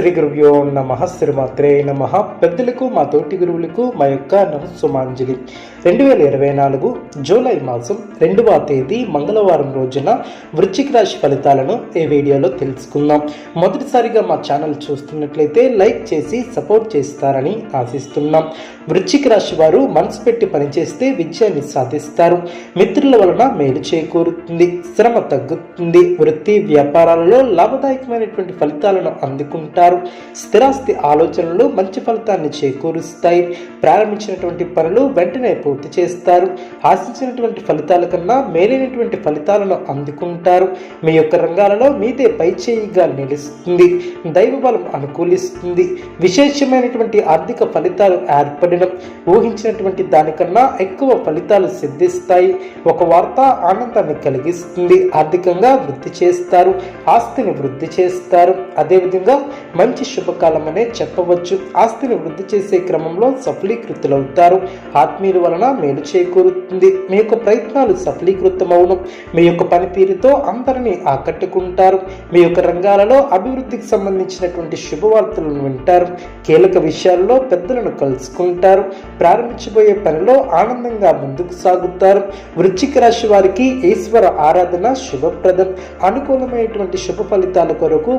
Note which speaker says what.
Speaker 1: శ్రీ గురువ్యో నమ శ్రీమాత్రే నమ. పెద్దలకు మా తోటి గురువులకు మా యొక్క నమస్సుమాంజలి. రెండు వేల ఇరవై నాలుగు జూలై మాసం రెండవ తేదీ మంగళవారం రోజున వృశ్చిక రాశి ఫలితాలను ఈ వీడియోలో తెలుసుకుందాం. మొదటిసారిగా మా ఛానల్ చూస్తున్నట్లయితే లైక్ చేసి సపోర్ట్ చేస్తారని ఆశిస్తున్నాం. వృశ్చిక రాశి వారు మనసు పెట్టి పనిచేస్తే విజయాన్ని సాధిస్తారు. మిత్రుల వలన మేలు చేకూరుతుంది శ్రమ తగ్గుతుంది. వృత్తి వ్యాపారాలలో లాభదాయకమైనటువంటి ఫలితాలను అందుకుంటారు. స్థిరాస్తి ఆలోచనలు మంచి ఫలితాన్ని చేకూరుస్తాయి. ప్రారంభించినటువంటి పనులు వెంటనే పూర్తి చేస్తారు. ఆశించినటువంటి ఫలితాల కన్నా మేలైనటువంటి ఫలితాలను అందుకుంటారు. మీ యొక్క రంగాలలో మీదే పై చేయిగా నిలుస్తుంది. దైవ బలం అనుకూలిస్తుంది. విశేషమైనటువంటి ఆర్థిక ఫలితాలు ఏర్పడడం ఊహించినటువంటి దానికన్నా ఎక్కువ ఫలితాలు సిద్ధిస్తాయి. ఒక వార్త ఆనందాన్ని కలిగిస్తుంది. ఆర్థికంగా వృద్ధి చేస్తారు. ఆస్తిని వృద్ధి చేస్తారు. అదేవిధంగా మంచి శుభకాలం అనే చెప్పవచ్చు. ఆస్తిని వృద్ధి చేసే క్రమంలో సఫలీకృతులవుతారు ఆత్మీయుల వలన మేలు చేకూరుతుంది. మీ యొక్క ప్రయత్నాలు సఫలీకృతమవును. మీ యొక్క పనితీరుతో అందరినీ ఆకట్టుకుంటారు. మీ యొక్క రంగాలలో అభివృద్ధికి సంబంధించినటువంటి శుభవార్తలను వింటారు. కీలక విషయాల్లో పెద్దలను కలుసుకుంటారు. ప్రారంభించబోయే పనిలో ఆనందంగా ముందుకు సాగుతారు. వృశ్చిక రాశి వారికి ఈశ్వర ఆరాధన శుభప్రదం. అనుకూలమైనటువంటి శుభ ఫలితాల కొరకు